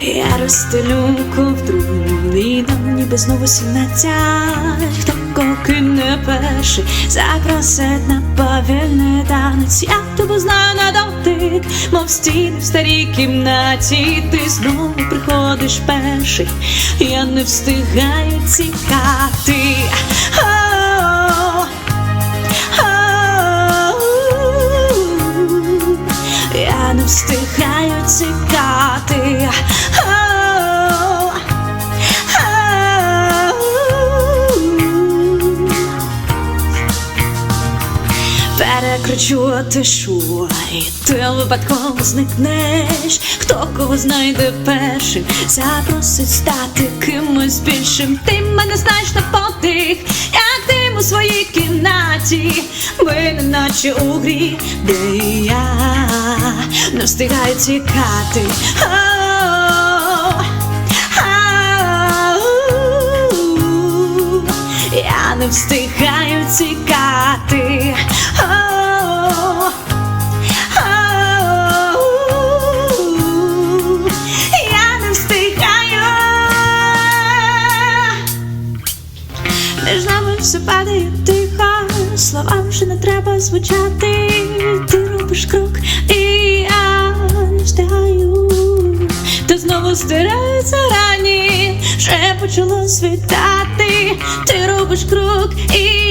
Я розстелю ковдру і ніби знову сімнадцять. Хто кого кине перший запросить на повільний танець. Я тебе знаю на дотик, мов стіни в старій кімнаті. Ти знову приходиш перший, я не встигаю тікати. Я не встигаю тікати. Перекричу тишу, і ти випадково зникнеш. Хто кого знайде першим, запросить стати кимось більшим. Ти мене знаєш на подих, як дим у своїй кімнаті, ми не наче у грі, де я не встигаю тікати. Я не встигаю тікати. Між нами все падає тихо, словам вже не треба звучати. Ти робиш крок, і я не встигаю. Та знову стираються рані, вже почало світати. Ти робиш крок, і